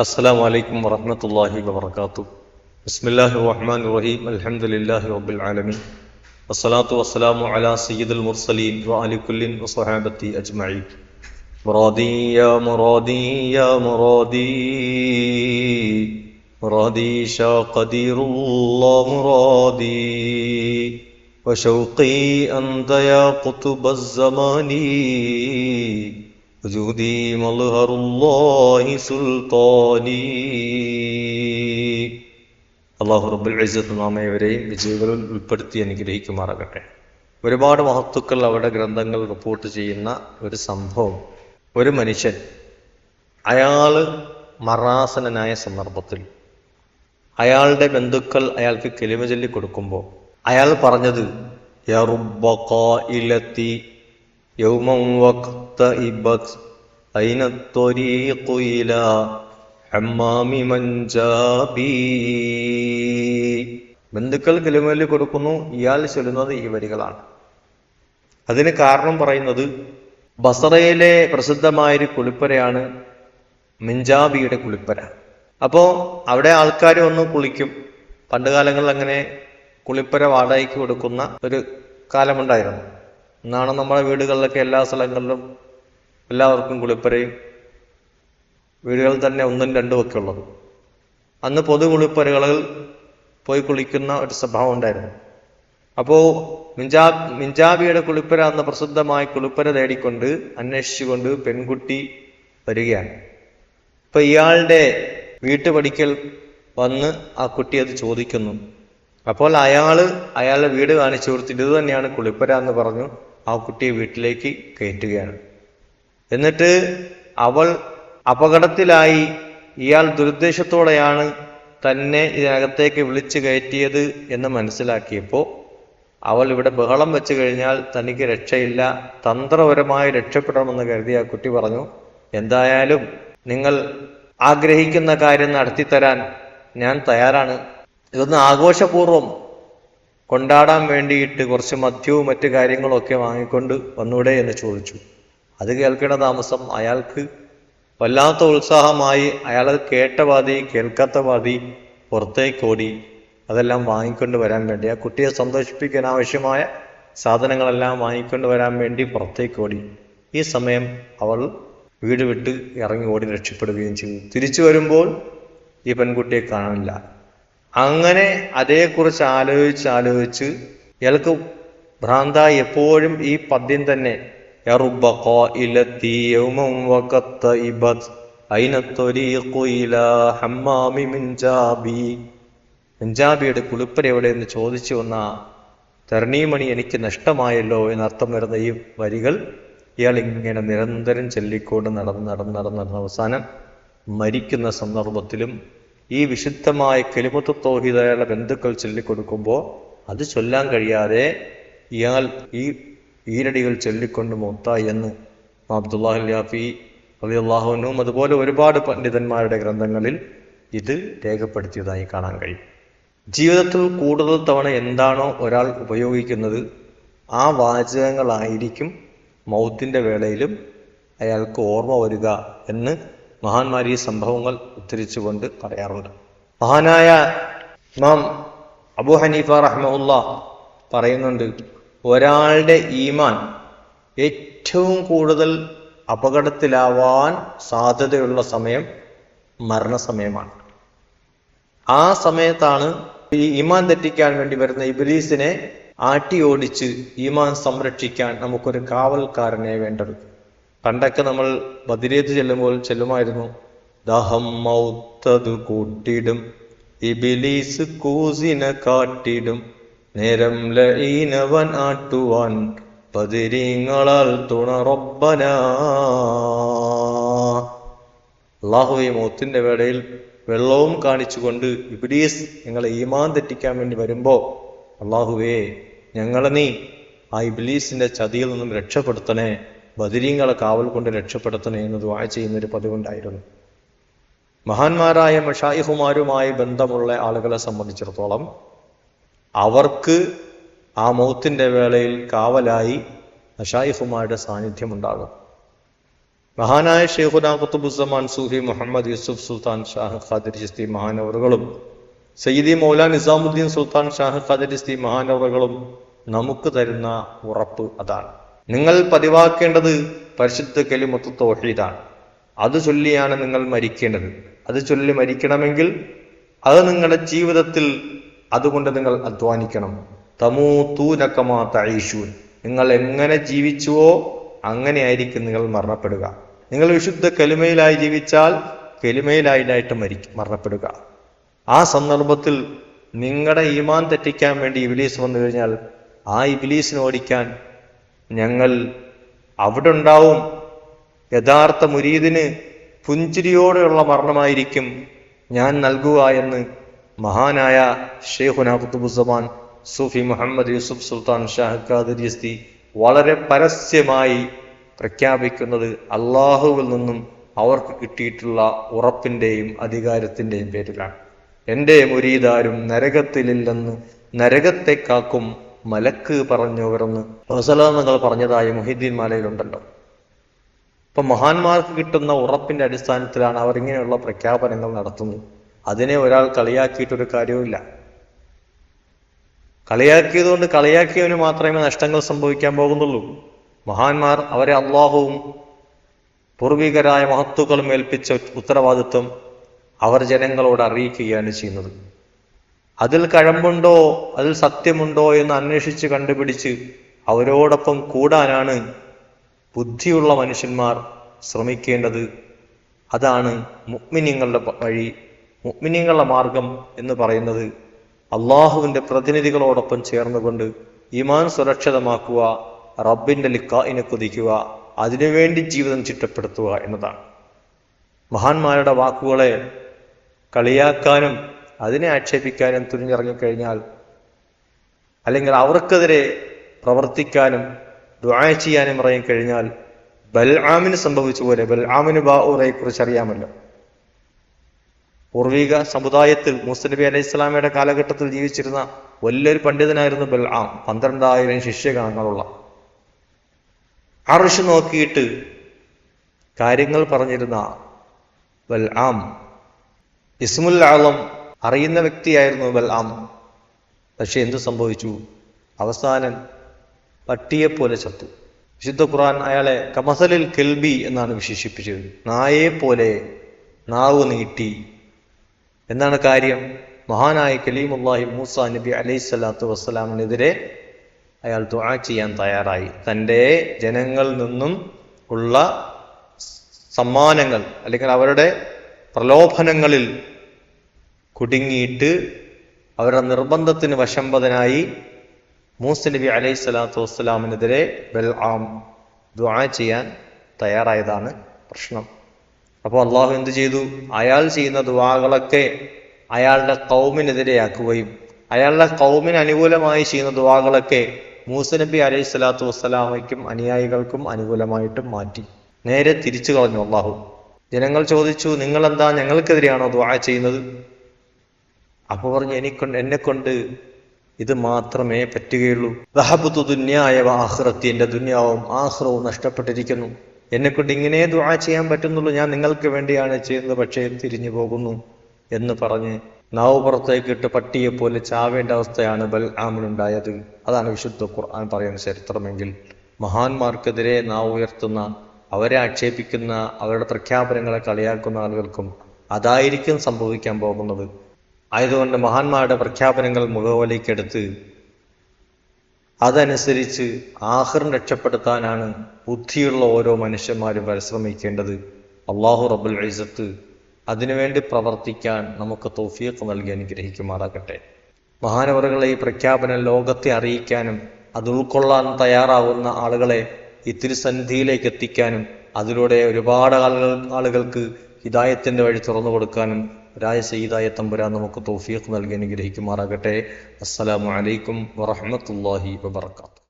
السلام عليكم ورحمة الله وبركاته بسم الله الرحمن الرحيم الحمد لله رب العالمين والصلاة والسلام على سيد المرسلين وعلى كل وصحابتي أجمعين مرادي يا مرادي يا مرادي مرادي شا قدير الله مرادي وشوقي أنت يا قطب الزماني وجودي مظهر الله سلطاني അള്ളാഹു റബ്ബുൽ ഇസ്സത്ത് നാമയവരെയും വിജയികളിൽ ഉൾപ്പെടുത്തി അനുഗ്രഹിക്കുമാറാകട്ടെ ഒരുപാട് മഹത്തുക്കൾ അവരുടെ ഗ്രന്ഥങ്ങൾ റിപ്പോർട്ട് ചെയ്യുന്ന ഒരു സംഭവം ഒരു മനുഷ്യൻ അയാള് മറാസനായ സന്ദർഭത്തിൽ അയാളുടെ ബന്ധുക്കൾ അയാൾക്ക് കെലിമ ചൊല്ലി കൊടുക്കുമ്പോൾ അയാൾ പറഞ്ഞത് "യാ റുബ്ബ ഖായിലത്തി യൗമൻ വഖ്തഇബത് അയ്ന الطريق إلى حمام മഞ്ചാബി ബന്ധുക്കൾ കെലിമല്ലി കൊടുക്കുന്നു ഇയാൾ ചൊല്ലുന്നത് ഈ വരികളാണ് അതിന് കാരണം പറയുന്നത് ബസറയിലെ പ്രസിദ്ധമായൊരു കുളിപ്പരയാണ് മിഞ്ചാബിയുടെ കുളിപ്പര അപ്പോ അവിടെ ആൾക്കാർ വന്ന് കുളിക്കും പണ്ട് കാലങ്ങളിൽ അങ്ങനെ കുളിപ്പര വാടകയ്ക്ക് കൊടുക്കുന്ന ഒരു കാലമുണ്ടായിരുന്നു എന്നാണ് നമ്മുടെ വീടുകളിലൊക്കെ എല്ലാ സ്ഥലങ്ങളിലും എല്ലാവർക്കും കുളിപ്പരയും വീടുകളിൽ തന്നെ ഒന്നും രണ്ടും ഒക്കെ ഉള്ളത്. അന്ന് പൊതു കുളിപ്പരകളിൽ പോയി കുളിക്കുന്ന ഒരു സ്വഭാവം ഉണ്ടായിരുന്നു. അപ്പോ മിഞ്ചാ മിഞ്ചാബിയുടെ കുളിപ്പര എന്ന പ്രസിദ്ധമായ കുളിപ്പര തേടിക്കൊണ്ട് അന്വേഷിച്ചുകൊണ്ട് പെൺകുട്ടി വരികയാണ്. ഇപ്പൊ ഇയാളുടെ വീട്ടുപടിക്കൽ വന്ന് ആ കുട്ടി അത് ചോദിക്കുന്നു. അപ്പോൾ അയാൾ അയാളുടെ വീട് കാണിച്ചു കൊടുത്തിട്ട് ഇത് തന്നെയാണ് കുളിപ്പര എന്ന് പറഞ്ഞു. ആ കുട്ടിയെ വീട്ടിലേക്ക് കയറ്റുകയാണ്. എന്നിട്ട് അവൾ അപകടത്തിലായി. ഇയാൾ ദുരുദ്ദേശത്തോടെയാണ് തന്നെ ഇതിനകത്തേക്ക് വിളിച്ചു കയറ്റിയത് എന്ന് മനസ്സിലാക്കിയപ്പോൾ അവൾ ഇവിടെ ബഹളം വെച്ച് കഴിഞ്ഞാൽ തനിക്ക് രക്ഷയില്ല തന്ത്രപരമായി രക്ഷപ്പെടണമെന്ന് കരുതി ആ കുട്ടി പറഞ്ഞു എന്തായാലും നിങ്ങൾ ആഗ്രഹിക്കുന്ന കാര്യം നടത്തിത്തരാൻ ഞാൻ തയ്യാറാണ്. ഇതൊന്ന് ആഘോഷപൂർവം കൊണ്ടാടാൻ വേണ്ടിയിട്ട് കുറച്ച് മദ്യവും മറ്റു കാര്യങ്ങളൊക്കെ വാങ്ങിക്കൊണ്ട് വന്നൂടെ എന്ന് ചോദിച്ചു. അത് കേൾക്കണ താമസം അയാൾക്ക് വല്ലാത്ത ഉത്സാഹമായി അയാൾ കേട്ട പാതി കേൾക്കാത്ത പാതി പുറത്തേക്ക് ഓടി അതെല്ലാം വാങ്ങിക്കൊണ്ട് വരാൻ വേണ്ടി. ആ കുട്ടിയെ സന്തോഷിപ്പിക്കാൻ ആവശ്യമായ സാധനങ്ങളെല്ലാം വാങ്ങിക്കൊണ്ട് വരാൻ വേണ്ടി പുറത്തേക്ക് ഓടി. ഈ സമയം അവൾ വീട് വിട്ട് ഇറങ്ങി ഓടി രക്ഷപ്പെടുകയും ചെയ്തു. തിരിച്ചു വരുമ്പോൾ ഈ പെൺകുട്ടിയെ കാണില്ല അങ്ങനെ അതേക്കുറിച്ച് ആലോചിച്ച് ആലോചിച്ച് ഇയാൾക്ക് ഭ്രാന്ത എപ്പോഴും ഈ പദ്യം തന്നെ പഞ്ചാബിയുടെ കുളിപ്പര എവിടെ എന്ന് ചോദിച്ചു വന്ന തെരണീമണി എനിക്ക് നഷ്ടമായല്ലോ എന്നർത്ഥം വരുന്ന ഈ വരികൾ ഇയാൾ ഇങ്ങനെ നിരന്തരം ചൊല്ലിക്കൊണ്ട് നടന്ന് നടന്ന് നടന്ന് നടന്ന് അവസാനം മരിക്കുന്ന സന്ദർഭത്തിലും ഈ വിശുദ്ധമായ കെലിമത്ത് തോഹിതയുടെ ബന്ധുക്കൾ ചൊല്ലിക്കൊടുക്കുമ്പോൾ അത് ചൊല്ലാൻ കഴിയാതെ ഇയാൾ ഈ ഈരടികൾ ചൊല്ലിക്കൊണ്ട് മൊത്തായി എന്ന് അബ്ദുല്ലാഹു യാഫി അള്ളാഹുനും അതുപോലെ ഒരുപാട് പണ്ഡിതന്മാരുടെ ഗ്രന്ഥങ്ങളിൽ ഇത് രേഖപ്പെടുത്തിയതായി കാണാൻ കഴിയും. ജീവിതത്തിൽ കൂടുതൽ തവണ എന്താണോ ഒരാൾ ഉപയോഗിക്കുന്നത് ആ വാചകങ്ങളായിരിക്കും മൗത്തിന്റെ വേളയിലും അയാൾക്ക് ഓർമ്മ വരിക എന്ന് മഹാന്മാർ ഈ സംഭവങ്ങൾ ഉദ്ധരിച്ചുകൊണ്ട് പറയാറുണ്ട്. മഹാനായ ഇമാം അബു ഹനീഫ റഹ്മുല്ല പറയുന്നുണ്ട് ഒരാളുടെ ഈമാൻ ഏറ്റവും കൂടുതൽ അപകടത്തിലാവാൻ സാധ്യതയുള്ള സമയം മരണസമയമാണ്. ആ സമയത്താണ് ഈ ഈമാൻ തെറ്റിക്കാൻ വേണ്ടി വരുന്ന ഇബ്രീസിനെ ആട്ടി ഓടിച്ച് ഈമാൻ സംരക്ഷിക്കാൻ നമുക്കൊരു കാവൽക്കാരനെ വേണ്ടത്. പണ്ടൊക്കെ നമ്മൾ ബദിരേത്ത് ചെല്ലുമ്പോൾ ചെല്ലുമായിരുന്നു. ദഹം മൗത്തത് കൂട്ടിടും ഇബിലീസ് കൂസിനെ കാട്ടിടും നേരം ലീനവൻ ആട്ടുവാൻ പതിരീങ്ങളാൽ തുണറൊಬ್ಬന അള്ളാഹുവെ മൗത്തിന്റെ വേളയിൽ വെള്ളവും കാണിച്ചുകൊണ്ട് ഇബിലീസ് ഞങ്ങളെ ഈമാൻ തെറ്റിക്കാൻ വേണ്ടി വരുമ്പോ അള്ളാഹുവേ ഞങ്ങളെ നീ ആ ഇബിലീസിന്റെ ചതിയിൽ നിന്നും രക്ഷപ്പെടുത്തണേ. ബദിരീങ്ങളെ കാവൽ കൊണ്ട് രക്ഷപ്പെടുത്തണേ എന്ന് ദ്വാ ചെയ്യുന്നൊരു പതിവുണ്ടായിരുന്നു. മഹാന്മാരായ മഷായിഹുമാരുമായി ബന്ധമുള്ള ആളുകളെ സംബന്ധിച്ചിടത്തോളം അവർക്ക് ആ മൗത്തിന്റെ വേളയിൽ കാവലായി മഷായിഹുമാരുടെ സാന്നിധ്യം ഉണ്ടാകും മഹാനായ ഷെയ്ഖുന കുത്തുബുസമാൻ സൂഫി മുഹമ്മദ് യൂസുഫ് സുൽത്താൻ ഷാഹ് ഖാദിർ ചിസ്തി മഹാനവറുകളും സയ്യിദി മൗലാൻ നിസാമുദ്ദീൻ സുൽത്താൻ ഷാഹ് ഖാദിർ ചിസ്തി മഹാനവറുകളും നമുക്ക് തരുന്ന ഉറപ്പ് അതാണ്. നിങ്ങൾ പതിവാക്കേണ്ടത് പരിശുദ്ധ കലിമത്ത് തോഹീദാണ് അത് ചൊല്ലിയാണ് നിങ്ങൾ മരിക്കേണ്ടത്. അത് ചൊല്ലി മരിക്കണമെങ്കിൽ അത് നിങ്ങളുടെ ജീവിതത്തിൽ അതുകൊണ്ട് നിങ്ങൾ അധ്വാനിക്കണം. തമൂ തൂനക്കമാ തഴീഷൂൻ നിങ്ങൾ എങ്ങനെ ജീവിച്ചുവോ അങ്ങനെയായിരിക്കും നിങ്ങൾ മരണപ്പെടുക. നിങ്ങൾ വിശുദ്ധ കലിമയിലായി ജീവിച്ചാൽ കലിമയിലായിട്ട് മരി മരണപ്പെടുക. ആ സന്ദർഭത്തിൽ നിങ്ങളുടെ ഈമാൻ തെറ്റിക്കാൻ വേണ്ടി ഇബിലീസ് വന്നു കഴിഞ്ഞാൽ ആ ഇബിലീസിനെ ഓടിക്കാൻ ഞങ്ങൾ അവിടെ ഉണ്ടാവും യഥാർത്ഥ മുരീദിന് പുഞ്ചിരിയോടെയുള്ള മരണമായിരിക്കും ഞാൻ നൽകുക എന്ന് മഹാനായ ഷെയ്ഖുന കുത്തുബുസമാൻ സൂഫി മുഹമ്മദ് യൂസുഫ് സുൽത്താൻ ഷാഹ്ഖാദിസ്തി വളരെ പരസ്യമായി പ്രഖ്യാപിക്കുന്നത് അള്ളാഹുവിൽ നിന്നും അവർക്ക് കിട്ടിയിട്ടുള്ള ഉറപ്പിന്റെയും അധികാരത്തിന്റെയും പേരിലാണ്. എന്റെ മുരീദാരും നരകത്തിലില്ലെന്ന് നരകത്തെ കാക്കും മലക്ക് പറഞ്ഞു പറഞ്ഞവരെന്ന് റസലാമങ്ങൾ പറഞ്ഞതായി മുഹിദ്ദീൻ മാലയിലുണ്ടല്ലോ. ഇപ്പൊ മഹാന്മാർക്ക് കിട്ടുന്ന ഉറപ്പിന്റെ അടിസ്ഥാനത്തിലാണ് അവർ ഇങ്ങനെയുള്ള പ്രഖ്യാപനങ്ങൾ നടത്തുന്നത്. അതിനെ ഒരാൾ കളിയാക്കിയിട്ടൊരു കാര്യവുമില്ല. കളിയാക്കിയതുകൊണ്ട് കളിയാക്കിയവന് മാത്രമേ നഷ്ടങ്ങൾ സംഭവിക്കാൻ പോകുന്നുള്ളൂ. മഹാന്മാർ അവരെ അള്ളാഹുവും പൂർവികരായ മഹത്തുക്കളും ഏൽപ്പിച്ച ഉത്തരവാദിത്വം അവർ ജനങ്ങളോട് അറിയിക്കുകയാണ് ചെയ്യുന്നത്. അതിൽ കഴമ്പുണ്ടോ അതിൽ സത്യമുണ്ടോ എന്ന് അന്വേഷിച്ച് കണ്ടുപിടിച്ച് അവരോടൊപ്പം കൂടാനാണ് ബുദ്ധിയുള്ള മനുഷ്യന്മാർ ശ്രമിക്കേണ്ടത്. അതാണ് മുഗ്മിനിങ്ങളുടെ വഴി മുഗ്മിനിങ്ങളുടെ മാർഗം എന്ന് പറയുന്നത്. അള്ളാഹുവിന്റെ പ്രതിനിധികളോടൊപ്പം ചേർന്നുകൊണ്ട് ഇമാൻ സുരക്ഷിതമാക്കുക റബ്ബിന്റെ ലിക്കായിനെ കുതിക്കുക അതിനുവേണ്ടി ജീവിതം ചിട്ടപ്പെടുത്തുക എന്നതാണ്. മഹാന്മാരുടെ വാക്കുകളെ കളിയാക്കാനും അതിനെ ആക്ഷേപിക്കാനും തുനിഞ്ഞിറങ്ങിക്കഴിഞ്ഞാൽ അല്ലെങ്കിൽ അവർക്കെതിരെ പ്രവർത്തിക്കാനും ദുആ ചെയ്യാനും ഇറങ്ങിക്കഴിഞ്ഞാൽ ബൽആമിന് സംഭവിച്ച പോലെ ബൽആമിന് ബാഊറയെ കുറിച്ച് അറിയാമല്ലോ. പൂർവിക സമുദായത്തിൽ നബി അലൈഹി ഇസ്ലാമിയുടെ കാലഘട്ടത്തിൽ ജീവിച്ചിരുന്ന വലിയൊരു പണ്ഡിതനായിരുന്നു ബൽആം പന്ത്രണ്ടായിരം ശിഷ്യഗണങ്ങളുള്ള. അർഷ് നോക്കിയിട്ട് കാര്യങ്ങൾ പറഞ്ഞിരുന്ന ബൽആം ഇസ്മുൽ അറിയുന്ന വ്യക്തിയായിരുന്നു ബൽആം. പക്ഷെ എന്ത് സംഭവിച്ചു? അവസാനം പട്ടിയെപ്പോലെ ചത്തു. വിശുദ്ധ ഖുർആൻ അയാളെ കമസലിൽ കെൽബി എന്നാണ് വിശേഷിപ്പിച്ചത്. നായെ പോലെ നാവ് നീട്ടി. എന്താണ് കാര്യം? മഹാനായ കലീമുല്ലാഹി മൂസ നബി അലൈഹി സ്വലാത്തു വസ്സലാമിനെതിരെ അയാൾ ദുആ ചെയ്യാൻ തയ്യാറായി. തന്റെ ജനങ്ങളിൽ നിന്നും ഉള്ള സമ്മാനങ്ങൾ അല്ലെങ്കിൽ അവരുടെ പ്രലോഭനങ്ങളിൽ കുടുങ്ങിയിട്ട് അവരുടെ നിർബന്ധത്തിന് വശംബദനായി മൂസ നബി അലൈഹി സ്വലാത്തു വസ്സലാമിനെതിരെ ബൽ ആം ദുആ ചെയ്യാൻ തയ്യാറായതാണ് പ്രശ്നം. അപ്പോൾ അള്ളാഹു എന്ത് ചെയ്തു? അയാൾ ചെയ്യുന്ന ദുവാകളൊക്കെ അയാളുടെ കൗമിനെതിരെയാക്കുകയും അയാളുടെ കൗമിന് അനുകൂലമായി ചെയ്യുന്ന ദുവാകളൊക്കെ മൂസ നബി അലൈഹി സ്വലാത്തു വസ്സലാമയ്ക്കും അനുയായികൾക്കും അനുകൂലമായിട്ടും മാറ്റി. നേരെ തിരിച്ചു കളഞ്ഞു അള്ളാഹു. ജനങ്ങൾ ചോദിച്ചു നിങ്ങളെന്താ ഞങ്ങൾക്കെതിരെയാണോ ദുആ ചെയ്യുന്നത്? അപ്പൊ പറഞ്ഞു എനിക്കൊണ്ട് എന്നെ കൊണ്ട് ഇത് മാത്രമേ പറ്റുകയുള്ളൂ. ദഹബുത്തു ദുന്യായ ആഹ്റത്തി എന്റെ ദുന്യാവും ആഹ്റവും നഷ്ടപ്പെട്ടിരിക്കുന്നു. എന്നെ കൊണ്ട് ഇങ്ങനെ ദുആ ചെയ്യാൻ പറ്റുന്നുള്ളൂ. ഞാൻ നിങ്ങൾക്ക് വേണ്ടിയാണ് ചെയ്യുന്നത് പക്ഷേ തിരിഞ്ഞു പോകുന്നു എന്ന് പറഞ്ഞ് നാവ് പുറത്തേക്ക് ഇട്ട് പട്ടിയെ പോലെ ചാവേണ്ട അവസ്ഥയാണ് ബൽ ആമിനുണ്ടായത് അതാണ് വിശുദ്ധ ഖുർആൻ പറയുന്ന ചരിത്രമെങ്കിൽ മഹാന്മാർക്കെതിരെ നാവ് ഉയർത്തുന്ന അവരെ ആക്ഷേപിക്കുന്ന അവരുടെ പ്രഖ്യാപനങ്ങളെ കളിയാക്കുന്ന ആളുകൾക്കും അതായിരിക്കും സംഭവിക്കാൻ പോകുന്നത്. ആയതുകൊണ്ട് മഹാന്മാരുടെ പ്രഖ്യാപനങ്ങൾ മുഖവലിക്കെടുത്ത് അതനുസരിച്ച് ആഹ്റം രക്ഷപ്പെടുത്താനാണ് ബുദ്ധിയുള്ള ഓരോ മനുഷ്യന്മാരും പരിശ്രമിക്കേണ്ടത്. അള്ളാഹു റബുൽ ഐസത്ത് അതിനുവേണ്ടി പ്രവർത്തിക്കാൻ നമുക്ക് തൗഫീഖ് നൽകി അനുഗ്രഹിക്കുമാറാകട്ടെ. മഹാനവറുകളെ ഈ പ്രഖ്യാപനം ലോകത്തെ അറിയിക്കാനും അത് ഉൾക്കൊള്ളാൻ തയ്യാറാവുന്ന ആളുകളെ ഈ തിരുസന്ധിയിലേക്ക് എത്തിക്കാനും അതിലൂടെ ഒരുപാട് ആളുകൾ ആളുകൾക്ക് ഹിദായത്തിന്റെ വഴി തുറന്നു കൊടുക്കാനും രാജ സയ്യിദായ തമ്പുരാൻ നമുക്ക് തൗഫീഖ് നൽകി അനുഗ്രഹിക്കുമാറാകട്ടെ. അസ്സലാമു അലൈക്കും വറഹ്മത്തുള്ളാഹി വബർക്കാത്തു